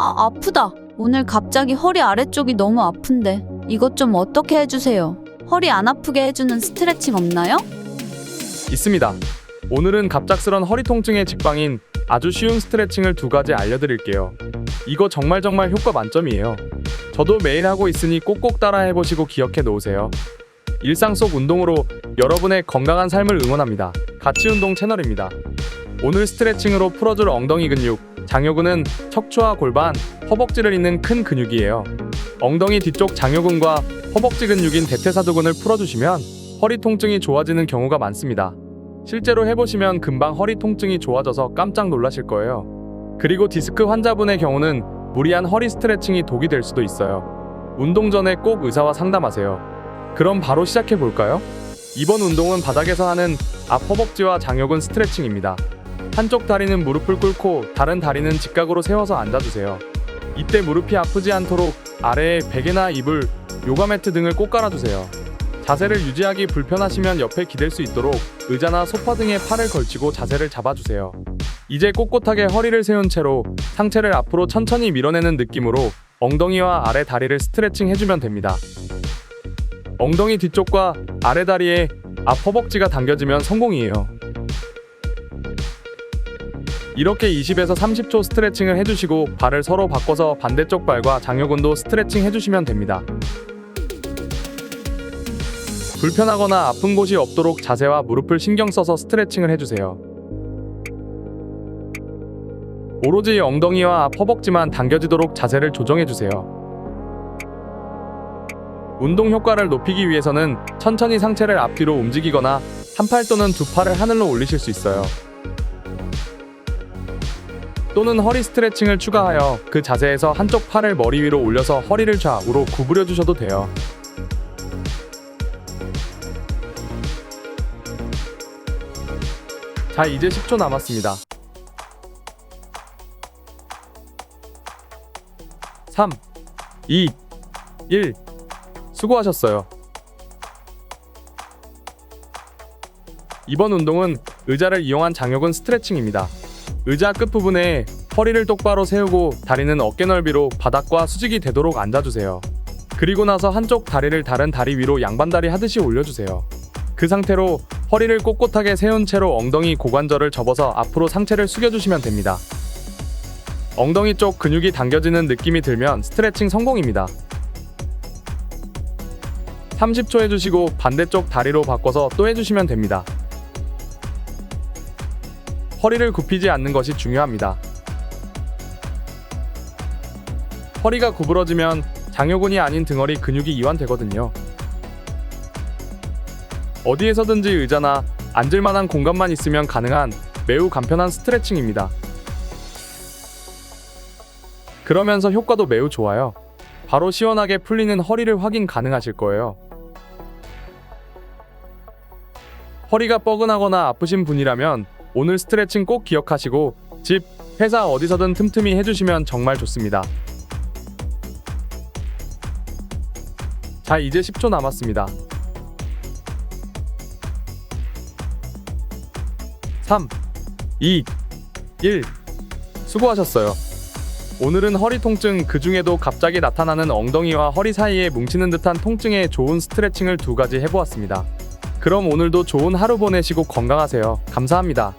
아, 아프다. 오늘 갑자기 허리 아래쪽이 너무 아픈데 이것 좀 어떻게 해주세요. 허리 안 아프게 해주는 스트레칭 없나요? 있습니다. 오늘은 갑작스런 허리 통증의 직방인 아주 쉬운 스트레칭을 두 가지 알려드릴게요. 이거 정말 정말 효과 만점이에요. 저도 매일 하고 있으니 꼭꼭 따라 해보시고 기억해 놓으세요. 일상 속 운동으로 여러분의 건강한 삶을 응원합니다. 가치 운동 채널입니다. 오늘 스트레칭으로 풀어줄 엉덩이 근육, 장요근은 척추와 골반, 허벅지를 잇는 큰 근육이에요. 엉덩이 뒤쪽 장요근과 허벅지 근육인 대퇴사두근을 풀어주시면 허리 통증이 좋아지는 경우가 많습니다. 실제로 해보시면 금방 허리 통증이 좋아져서 깜짝 놀라실 거예요. 그리고 디스크 환자분의 경우는 무리한 허리 스트레칭이 독이 될 수도 있어요. 운동 전에 꼭 의사와 상담하세요. 그럼 바로 시작해 볼까요? 이번 운동은 바닥에서 하는 앞 허벅지와 장요근 스트레칭입니다. 한쪽 다리는 무릎을 꿇고 다른 다리는 직각으로 세워서 앉아주세요. 이때 무릎이 아프지 않도록 아래에 베개나 이불, 요가 매트 등을 꼭 깔아주세요. 자세를 유지하기 불편하시면 옆에 기댈 수 있도록 의자나 소파 등에 팔을 걸치고 자세를 잡아주세요. 이제 꼿꼿하게 허리를 세운 채로 상체를 앞으로 천천히 밀어내는 느낌으로 엉덩이와 아래 다리를 스트레칭 해주면 됩니다. 엉덩이 뒤쪽과 아래 다리에 앞 허벅지가 당겨지면 성공이에요. 이렇게 20에서 30초 스트레칭을 해주시고 발을 서로 바꿔서 반대쪽 발과 장요근도 스트레칭 해주시면 됩니다. 불편하거나 아픈 곳이 없도록 자세와 무릎을 신경 써서 스트레칭을 해주세요. 오로지 엉덩이와 앞 허벅지만 당겨지도록 자세를 조정해주세요. 운동 효과를 높이기 위해서는 천천히 상체를 앞뒤로 움직이거나 한 팔 또는 두 팔을 하늘로 올리실 수 있어요. 또는 허리 스트레칭을 추가하여 그 자세에서 한쪽 팔을 머리 위로 올려서 허리를 좌우로 구부려 주셔도 돼요. 자, 이제 10초 남았습니다. 3, 2, 1. 수고하셨어요. 이번 운동은 의자를 이용한 장요근 스트레칭입니다. 의자 끝부분에 허리를 똑바로 세우고 다리는 어깨 넓이로 바닥과 수직이 되도록 앉아주세요. 그리고 나서 한쪽 다리를 다른 다리 위로 양반다리 하듯이 올려주세요. 그 상태로 허리를 꼿꼿하게 세운 채로 엉덩이 고관절을 접어서 앞으로 상체를 숙여주시면 됩니다. 엉덩이 쪽 근육이 당겨지는 느낌이 들면 스트레칭 성공입니다. 30초 해주시고 반대쪽 다리로 바꿔서 또 해주시면 됩니다. 허리를 굽히지 않는 것이 중요합니다. 허리가 구부러지면 장요근이 아닌 등허리 근육이 이완되거든요. 어디에서든지 의자나 앉을 만한 공간만 있으면 가능한 매우 간편한 스트레칭입니다. 그러면서 효과도 매우 좋아요. 바로 시원하게 풀리는 허리를 확인 가능하실 거예요. 허리가 뻐근하거나 아프신 분이라면 오늘 스트레칭 꼭 기억하시고 집, 회사 어디서든 틈틈이 해주시면 정말 좋습니다. 자, 이제 10초 남았습니다. 3, 2, 1. 수고하셨어요. 오늘은 허리 통증 그 중에도 갑자기 나타나는 엉덩이와 허리 사이에 뭉치는 듯한 통증에 좋은 스트레칭을 두 가지 해보았습니다. 그럼 오늘도 좋은 하루 보내시고 건강하세요. 감사합니다.